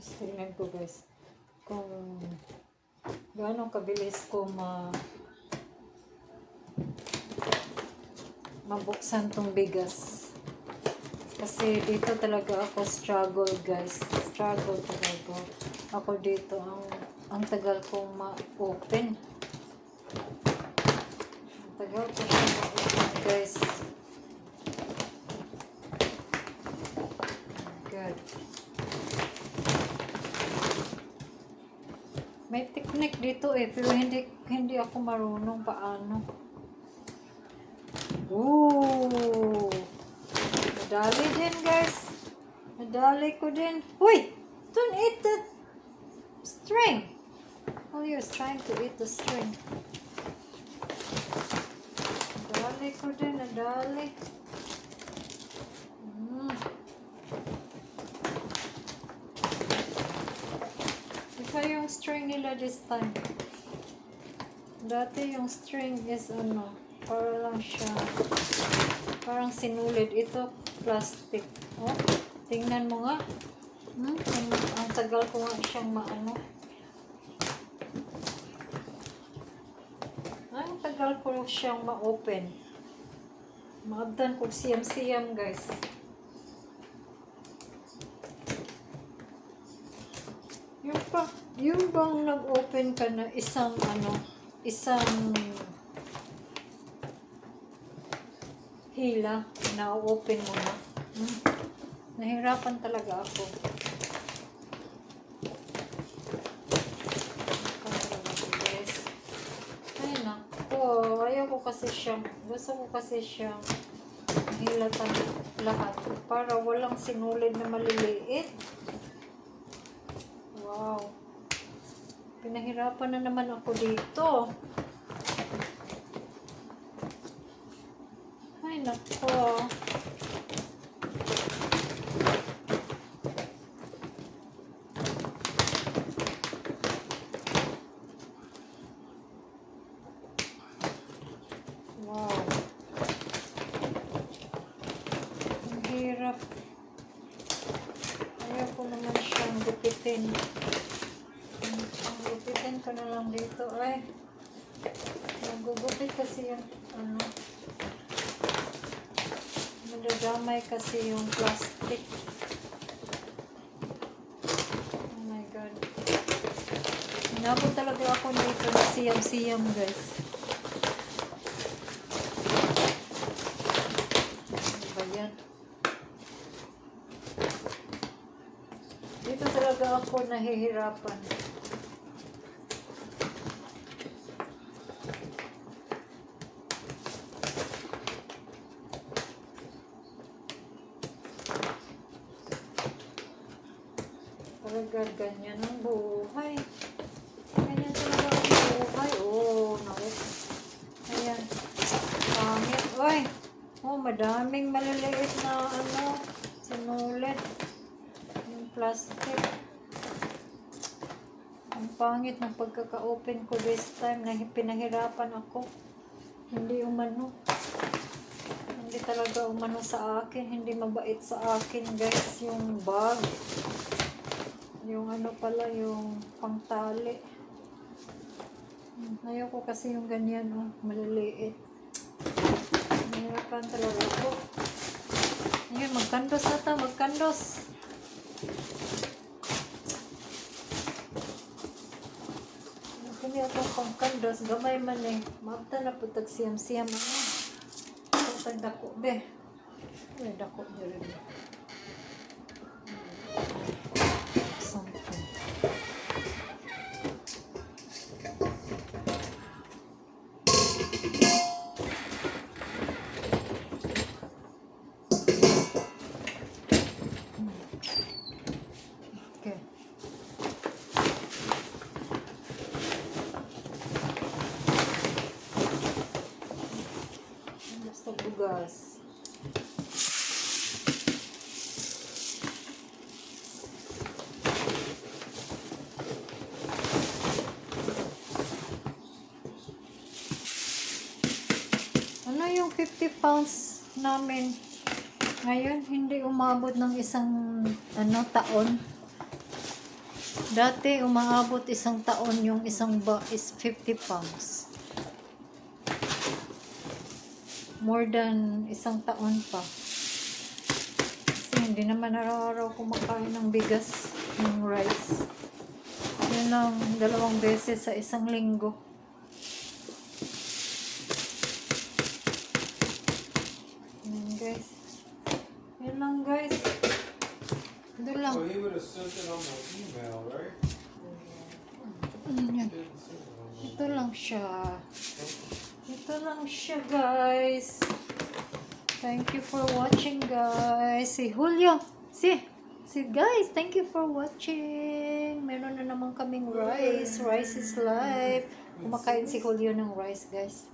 Guys, tingnan ko guys. Kung gaano kabilis ko ma mabuksan tong bigas. Kasi dito talaga ako struggle guys. Struggle talaga. Ako dito ang ang tagal kong ma-open. Ang tagal ko ma-open guys. May technique dito eh, pero hindi hindi ako marunong paano. Ooh! Madali din, guys. Madali ko din. Uy! Don't eat the string. Oh, you're trying to eat the string. Nadali ko din, nadali. Mm. Iba yung string nila this time. Dati yung string is ano, para lang siya, parang sinulid. Ito, plastic. Oh, tingnan mo nga. Hmm? Ang, tagal ko nga siyang maano. Ang tagal ko siyang ma-open. Maabdan ko siyam-siyam guys. Yung pa, yung bang nag-open ka na isang ano, isang hila na open mo na. Hmm. Nahirapan talaga ako. Ay nako, ayaw ko kasi siyang, gusto ko kasi siyang hilatan lahat para walang sinulid na maliliit. Wow. Pinahirapan na naman ako dito. Ay, nako. Wow. Ang hirap. Ayaw ko naman siyang gupitin. Gupitin ko na lang dito. Ay, nagugupit kasi yung ano. Nadadamay kasi yung plastic. Oh my God. Inabot talaga ako dito na siyam-siyam guys. Ano ba yan? Dito talaga ako nahihirapan. Talaga ganyan ang buhay. Ganyan talaga ang buhay. Oh, naku. Ayan. Pangit. Uy! Oh, madaming maliliit na ano, sinulit. Yung plastic. Ang pangit ng pagkaka-open ko this time na pinahirapan ako. Hindi umano. Hindi talaga umano sa akin. Hindi mabait sa akin, guys. Yung bag. Ano pala, yung pangtali. Ayoko kasi yung ganyan, oh. Maliliit. Mahirapan talaga ako. Ayun, magkandos na ta, magkandos. Kini atong pangkandos, gamay man eh. Mabta na po tag siyam-siyam ano. Tag dako be. Ay, dako diri. Okay. Basta bugas. Ano yung 50 pounds namin ngayon? Hindi umabot ng isang ano taon. Dati umaabot isang taon yung isang ba is 50 pounds. More than isang taon pa. Kasi hindi naman araw-araw kumakain ng bigas, ng rice. Yun lang, dalawang beses sa isang linggo. Yun guys. Yun lang guys. Ito lang. So he would have sent it on my email, right? Yan? Didn't send it on my Ito lang siya. Ito lang siya, guys. Thank you for watching, guys. Si Julio. Si. Si guys, thank you for watching. Meron na naman kaming rice. Rice is life. Kumakain si Julio ng rice, guys.